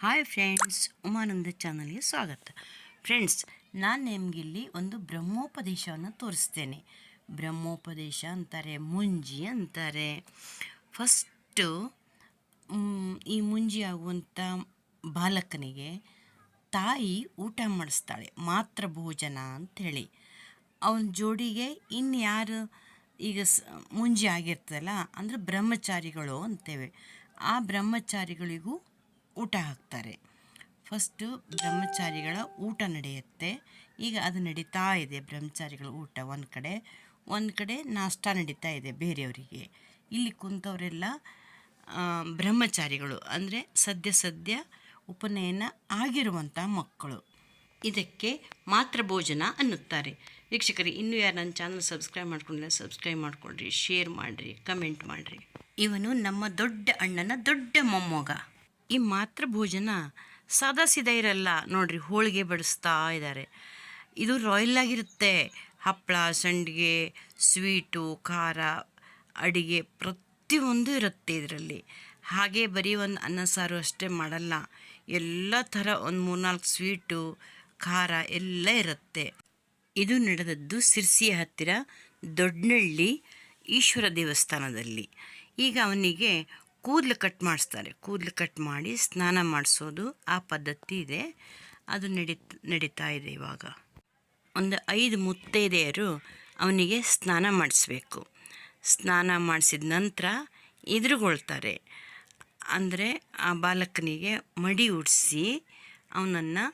Hi friends Umananda ಚಾನಲ್ಗೆ ಸ್ವಾಗತ. Friends ನಾನು ನಿಮಗಿಲ್ಲಿ ಒಂದು ಬ್ರಹ್ಮೋಪದೇಶವನ್ನು ತೋರಿಸ್ತೇನೆ. ಬ್ರಹ್ಮೋಪದೇಶ ಅಂತಾರೆ, ಮುಂಜಿ ಅಂತಾರೆ. ಫಸ್ಟು ಈ ಮುಂಜಿ ಆಗುವಂಥ ಬಾಲಕನಿಗೆ ತಾಯಿ ಊಟ ಮಾಡಿಸ್ತಾಳೆ, ಮಾತ್ರ ಭೋಜನ ಅಂಥೇಳಿ ಅವನ ಜೋಡಿಗೆ ಇನ್ಯಾರು ಈಗ ಸ, ಮುಂಜಿ ಆಗಿರ್ತದಲ್ಲ, ಅಂದರೆ ಬ್ರಹ್ಮಚಾರಿಗಳು ಅಂತೇವೆ. ಆ ಬ್ರಹ್ಮಚಾರಿಗಳಿಗೂ ಊಟ ಹಾಕ್ತಾರೆ. ಫಸ್ಟು ಬ್ರಹ್ಮಚಾರಿಗಳ ಊಟ ನಡೆಯುತ್ತೆ. ಈಗ ಅದು ನಡೀತಾ ಇದೆ ಬ್ರಹ್ಮಚಾರಿಗಳ ಊಟ ಒಂದು ಕಡೆ. ಒಂದು ಕಡೆ ನಾಷ್ಟ ನಡೀತಾ ಇದೆ ಬೇರೆಯವರಿಗೆ. ಇಲ್ಲಿ ಕುಂತವರೆಲ್ಲ ಬ್ರಹ್ಮಚಾರಿಗಳು ಅಂದರೆ ಸದ್ಯ ಸದ್ಯ ಉಪನಯನ ಆಗಿರುವಂಥ ಮಕ್ಕಳು. ಇದಕ್ಕೆ ಮಾತ್ರ ಭೋಜನ ಅನ್ನುತ್ತಾರೆ. ವೀಕ್ಷಕರಿ, ಇನ್ನೂ ಯಾರು ನನ್ನ ಚಾನಲ್ ಸಬ್ಸ್ಕ್ರೈಬ್ ಮಾಡ್ಕೊಂಡಿಲ್ಲ, ಸಬ್ಸ್ಕ್ರೈಬ್ ಮಾಡ್ಕೊಳ್ರಿ, ಶೇರ್ ಮಾಡಿರಿ, ಕಮೆಂಟ್ ಮಾಡಿರಿ. ಇವನು ನಮ್ಮ ದೊಡ್ಡ ಅಣ್ಣನ ದೊಡ್ಡ ಮೊಮ್ಮಗ. ಈ ಮಾತ್ರ ಭೋಜನ ಸದಾ ಸೀದಾ ಇರಲ್ಲ. ನೋಡ್ರಿ, ಹೋಳಿಗೆ ಬಡಿಸ್ತಾ ಇದ್ದಾರೆ. ಇದು ರಾಯಲ್ ಆಗಿರುತ್ತೆ. ಹಪ್ಪಳ ಸಂಡಿಗೆ ಸ್ವೀಟು ಖಾರ, ಅಡಿಗೆ ಪ್ರತಿಯೊಂದು ಇರುತ್ತೆ ಇದರಲ್ಲಿ. ಹಾಗೆ ಬರೀ ಒಂದು ಅನ್ನ, ಸಾರು ಅಷ್ಟೇ ಮಾಡಲ್ಲ. ಎಲ್ಲ ಥರ ಒಂದು ಮೂರ್ನಾಲ್ಕು ಸ್ವೀಟು ಖಾರ ಎಲ್ಲ ಇರುತ್ತೆ. ಇದು ನಡೆದದ್ದು ಸಿರ್ಸಿಯ ಹತ್ತಿರ ದೊಡ್ಡನಳ್ಳಿ ಈಶ್ವರ ದೇವಸ್ಥಾನದಲ್ಲಿ. ಈಗ ಅವನಿಗೆ ಕೂದಲು ಕಟ್ ಮಾಡಿಸ್ತಾರೆ. ಕೂದಲು ಕಟ್ ಮಾಡಿ ಸ್ನಾನ ಮಾಡಿಸೋದು ಆ ಪದ್ಧತಿ ಇದೆ. ಅದು ನಡಿ ನಡೀತಾ ಇದೆ ಇವಾಗ. ಒಂದು ಐದು ಮುತ್ತೈದೆಯರು ಅವನಿಗೆ ಸ್ನಾನ ಮಾಡಿಸ್ಬೇಕು. ಸ್ನಾನ ಮಾಡಿಸಿದ ನಂತರ ಎದುರುಗೊಳ್ತಾರೆ. ಅಂದರೆ ಆ ಬಾಲಕನಿಗೆ ಮಡಿ ಉಡಿಸಿ ಅವನನ್ನು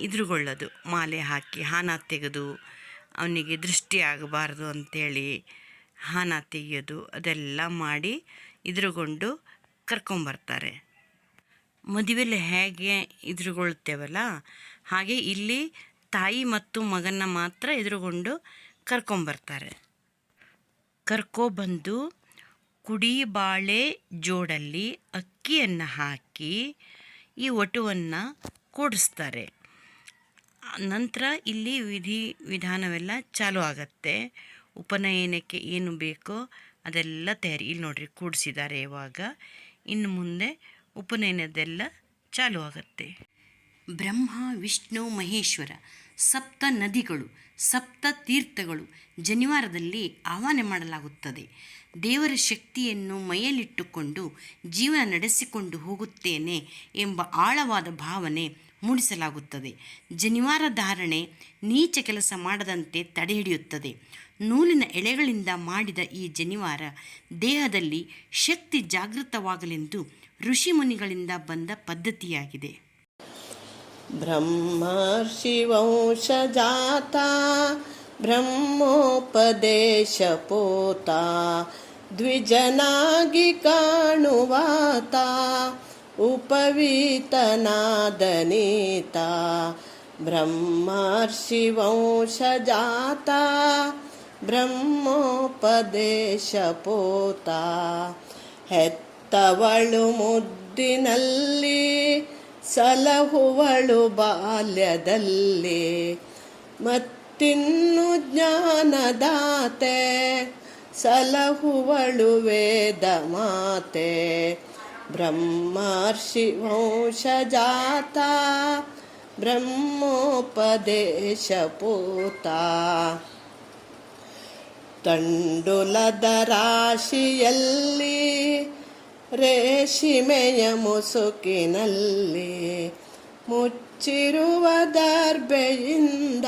ಎದುರುಗೊಳ್ಳೋದು. ಮಾಲೆ ಹಾಕಿ ಹಾನ ತೆಗೆದು ಅವನಿಗೆ ದೃಷ್ಟಿ ಆಗಬಾರ್ದು ಅಂಥೇಳಿ ಹಾನ ತೆಗೆಯೋದು ಅದೆಲ್ಲ ಮಾಡಿ ಎದುರುಗೊಂಡು ಕರ್ಕೊಂಬರ್ತಾರೆ. ಮದುವೆಯಲ್ಲಿ ಹೇಗೆ ಎದುರುಗೊಳ್ತೇವಲ್ಲ ಹಾಗೆ ಇಲ್ಲಿ ತಾಯಿ ಮತ್ತು ಮಗನ ಮಾತ್ರ ಎದುರುಗೊಂಡು ಕರ್ಕೊಂಬರ್ತಾರೆ. ಕರ್ಕೊಬಂದು ಕುಡಿ ಬಾಳೆ ಜೋಡಲ್ಲಿ ಅಕ್ಕಿಯನ್ನು ಹಾಕಿ ಈ ಒಟುವನ್ನು ಕೂಡಿಸ್ತಾರೆ. ನಂತರ ಇಲ್ಲಿ ವಿಧಿ ವಿಧಾನವೆಲ್ಲ ಚಾಲು ಆಗತ್ತೆ. ಉಪನಯನಕ್ಕೆ ಏನು ಬೇಕೋ ಅದೆಲ್ಲ ತಯಾರಿ, ಇಲ್ಲಿ ನೋಡ್ರಿ ಕೂಡಿಸಿದ್ದಾರೆ ಇವಾಗ. ಇನ್ನು ಮುಂದೆ ಉಪನಯನದೆಲ್ಲ ಚಾಲು ಆಗುತ್ತೆ. ಬ್ರಹ್ಮ, ವಿಷ್ಣು, ಮಹೇಶ್ವರ, ಸಪ್ತ ನದಿಗಳು, ಸಪ್ತ ತೀರ್ಥಗಳು ಜನಿವಾರದಲ್ಲಿ ಆಹ್ವಾನ ಮಾಡಲಾಗುತ್ತದೆ. ದೇವರ ಶಕ್ತಿಯನ್ನು ಮೈಯಲ್ಲಿಟ್ಟುಕೊಂಡು ಜೀವನ ನಡೆಸಿಕೊಂಡು ಹೋಗುತ್ತೇನೆ ಎಂಬ ಆಳವಾದ ಭಾವನೆ ಮೂಡಿಸಲಾಗುತ್ತದೆ. ಜನಿವಾರ ಧಾರಣೆ ನೀಚ ಕೆಲಸ ಮಾಡದಂತೆ ತಡೆಹಿಡಿಯುತ್ತದೆ. ನೂಲಿನ ಎಳೆಗಳಿಂದ ಮಾಡಿದ ಈ ಜನಿವಾರ ದೇಹದಲ್ಲಿ ಶಕ್ತಿ ಜಾಗೃತವಾಗಲೆಂದು ಋಷಿಮುನಿಗಳಿಂದ ಬಂದ ಪದ್ಧತಿಯಾಗಿದೆ ब्रह्मर्षिवंशजाता ब्रह्मोपदेशपोता द्विजनागि काणुवाता उपवीतनादनीता ब्रह्मर्षिवंशजाता ಬ್ರಹ್ಮೋಪದೇಶಪೋತ. ಹೆತ್ತವಳು ಮುದ್ದಿನಲ್ಲಿ ಸಲಹುವಳು ಬಾಲ್ಯದಲ್ಲಿ. ಮತ್ತಿನ್ನು ಜ್ಞಾನದಾತೆ ಸಲಹುವಳು ವೇದ ಮಾತೆ ಬ್ರಹ್ಮರ್ಷಿ ಬ್ರಹ್ಮೋಪದೇಶ ಬ್ರಹ್ಮೋಪದೇಶಪೂತ. ತಂಡುಲದ ರಾಶಿಯಲ್ಲಿ, ರೇಷಿಮೆಯ ಮುಸುಕಿನಲ್ಲಿ ಮುಚ್ಚಿರುವ ದರ್ಬೆಯಿಂದ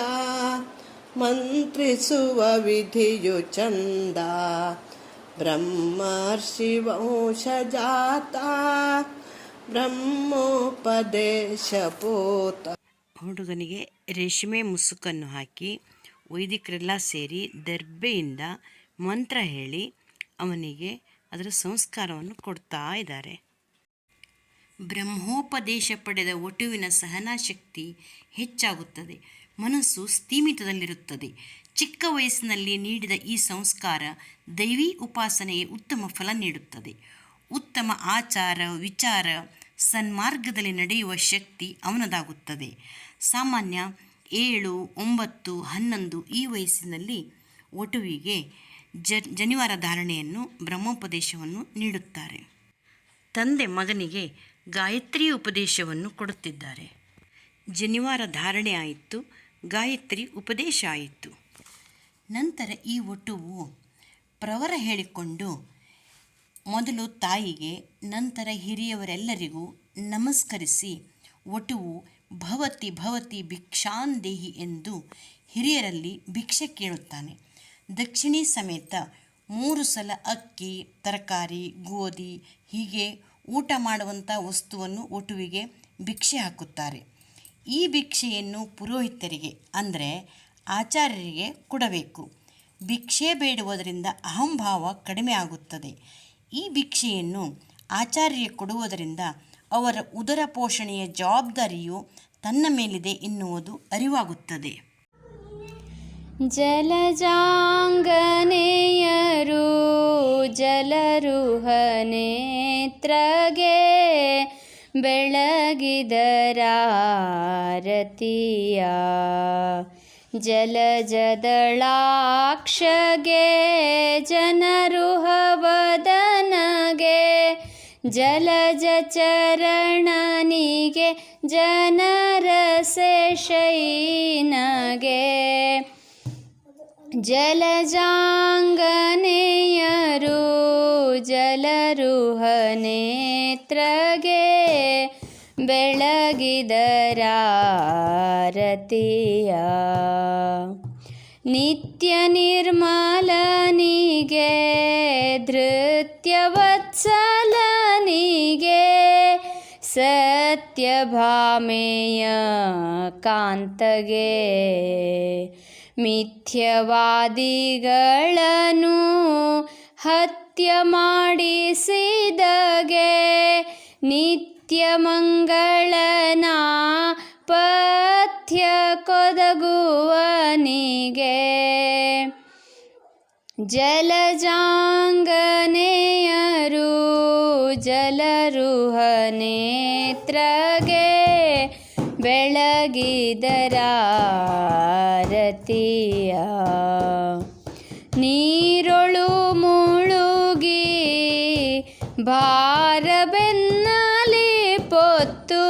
ಮಂತ್ರಿಸುವ ವಿಧಿಯು ಚಂದ. ಬ್ರಹ್ಮರ್ಷಿ ವಂಶಜಾತ ಬ್ರಹ್ಮೋಪದೇಶಪೋತ ಹುಡುಗನಿಗೆ ರೇಷ್ಮೆ ಮುಸುಕನ್ನು ಹಾಕಿ ವೈದಿಕರೆಲ್ಲ ಸೇರಿ ದರ್ಬೆಯಿಂದ ಮಂತ್ರ ಹೇಳಿ ಅವನಿಗೆ ಅದರ ಸಂಸ್ಕಾರವನ್ನು ಕೊಡ್ತಾ ಇದ್ದಾರೆ. ಬ್ರಹ್ಮೋಪದೇಶ ಪಡೆದ ಒಟುವಿನ ಸಹನಾ ಶಕ್ತಿ ಹೆಚ್ಚಾಗುತ್ತದೆ. ಮನಸ್ಸು ಸ್ಥೀಮಿತದಲ್ಲಿರುತ್ತದೆ. ಚಿಕ್ಕ ವಯಸ್ಸಿನಲ್ಲಿ ನೀಡಿದ ಈ ಸಂಸ್ಕಾರ ದೈವಿ ಉಪಾಸನೆಗೆ ಉತ್ತಮ ಫಲ ನೀಡುತ್ತದೆ. ಉತ್ತಮ ಆಚಾರ, ವಿಚಾರ, ಸನ್ಮಾರ್ಗದಲ್ಲಿ ನಡೆಯುವ ಶಕ್ತಿ ಅವನದಾಗುತ್ತದೆ. ಸಾಮಾನ್ಯ ಏಳು, ಒಂಬತ್ತು, ಹನ್ನೊಂದು ಈ ವಯಸ್ಸಿನಲ್ಲಿ ಒಟುವಿಗೆ ಜ ಜನಿವಾರ ಧಾರಣೆಯನ್ನು ಬ್ರಹ್ಮೋಪದೇಶವನ್ನು ನೀಡುತ್ತಾರೆ. ತಂದೆ ಮಗನಿಗೆ ಗಾಯತ್ರಿ ಉಪದೇಶವನ್ನು ಕೊಡುತ್ತಿದ್ದಾರೆ. ಜನಿವಾರ ಧಾರಣೆ ಆಯಿತು, ಗಾಯತ್ರಿ ಉಪದೇಶ ಆಯಿತು. ನಂತರ ಈ ಒಟುವು ಪ್ರವರ ಹೇಳಿಕೊಂಡು ಮೊದಲು ತಾಯಿಗೆ, ನಂತರ ಹಿರಿಯವರೆಲ್ಲರಿಗೂ ನಮಸ್ಕರಿಸಿ ಒಟುವು ಭವತಿ ಭವತಿ ಭಿಕ್ಷಾಂದೇಹಿ ಎಂದು ಹಿರಿಯರಲ್ಲಿ ಭಿಕ್ಷೆ ಕೇಳುತ್ತಾನೆ. ದಕ್ಷಿಣಿ ಸಮೇತ ಮೂರು ಸಲ ಅಕ್ಕಿ, ತರಕಾರಿ, ಗೋಧಿ ಹೀಗೆ ಊಟ ಮಾಡುವಂಥ ವಸ್ತುವನ್ನು ಒಟುವಿಗೆ ಭಿಕ್ಷೆ ಹಾಕುತ್ತಾರೆ. ಈ ಭಿಕ್ಷೆಯನ್ನು ಪುರೋಹಿತರಿಗೆ ಅಂದರೆ ಆಚಾರ್ಯರಿಗೆ ಕೊಡಬೇಕು. ಭಿಕ್ಷೆ ಬೇಡುವುದರಿಂದ ಅಹಂಭಾವ ಕಡಿಮೆ ಆಗುತ್ತದೆ. ಈ ಭಿಕ್ಷೆಯನ್ನು ಆಚಾರ್ಯರಿಗೆ ಕೊಡುವುದರಿಂದ ಅವರ ಉದರ ಪೋಷಣೆಯ ಜವಾಬ್ದಾರಿಯು ತನ್ನ ಮೇಲಿದೆ ಎನ್ನುವುದು ಅರಿವಾಗುತ್ತದೆ. ಜಲಜಾಂಗನೆಯರು ಜಲರುಹನೇತ್ರಗೆ ಬೆಳಗಿದರಾರತಿಯ. ಜಲಜದಳಾಕ್ಷಗೆ ಜನರುಹವದನಗೆ ಜಲಜ ಚರಣನಿಗೆ ಜನರಸೆಶೈನಗೆ ಜಲಜಾಂಗನೆಯರು ಜಲರುಹನೇತ್ರಗೆ ಬೆಳಗಿದರಾರತಿಯ. ನಿತ್ಯ ನಿರ್ಮಲನಿಗೆ ಧೃತ್ಯವತ್ಸಲನಿಗೆ ಸತ್ಯಭಾಮೆಯ ಕಾಂತಗೆ ಮಿಥ್ಯವಾದಿಗಳನ್ನು ಹತ್ಯ ಮಾಡಿಸಿದಗೆ ನಿತ್ಯ ಮಂಗಳನ ಪಥ್ಯ ಕೊದಗುವನಿಗೆ ಜಲಜಾಂಗನೆಯರು ಜಲರುಹನೇತ್ರಗೆ ಬೆಳಗಿದರಾರತಿಯ. ನೀರೊಳು ಮುಳುಗಿ ಭಾರ ಬೆನ್ನಲಿ ಪೊತ್ತು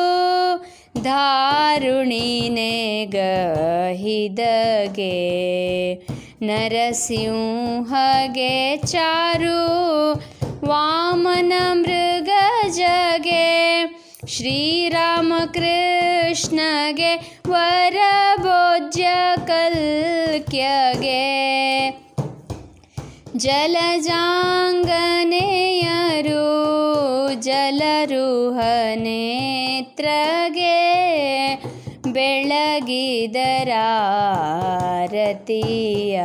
ಧಾರುಣಿನೆ ಗಹಿದಗೆ ನರಸಿಂಹಗೆ ಚಾರು ವಾಮನ ಮೃಗ ಜಗೆ ಶ್ರೀರಾಮಕೃಷ್ಣಗೆ ವರಭೋಜ್ಯ ಕಲ್ಕ್ಯಗೆ ಜಲಜಾಂಗನೆಯರು ಜಲರುಹನೇತ್ರಗೆ ಬೆಳಗಿದರಾರತಿಯ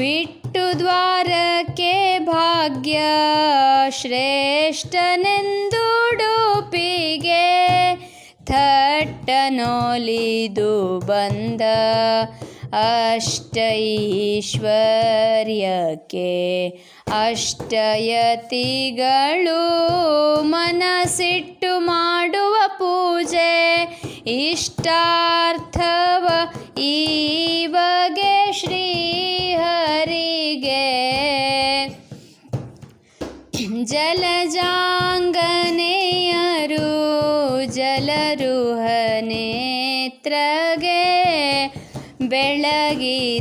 ಬಿಟ್ಟು ದ್ವಾರಕ್ಕೆ ಭಾಗ್ಯ ಶ್ರೇಷ್ಠನೆಂದುಡುಪಿಗೆ ಥಟ್ಟನೊಲಿದು ಬಂದ ಅಷ್ಟೈಶ್ವರ್ಯಕ್ಕೆ ಅಷ್ಟಯತಿಗಳು ಮನಸ್ಸಿಟ್ಟು ಮಾಡುವ ಪೂಜೆ ಇಷ್ಟಾರ್ಥವ ಈ ಬಗೆ ಶ್ರೀಹರಿಗೆ ಜಲಜಾಂಗನೆಯರು ಜಲರುಹನೇತ್ರಗೆ ಬೆಳಗಿದರಾರತಿಯ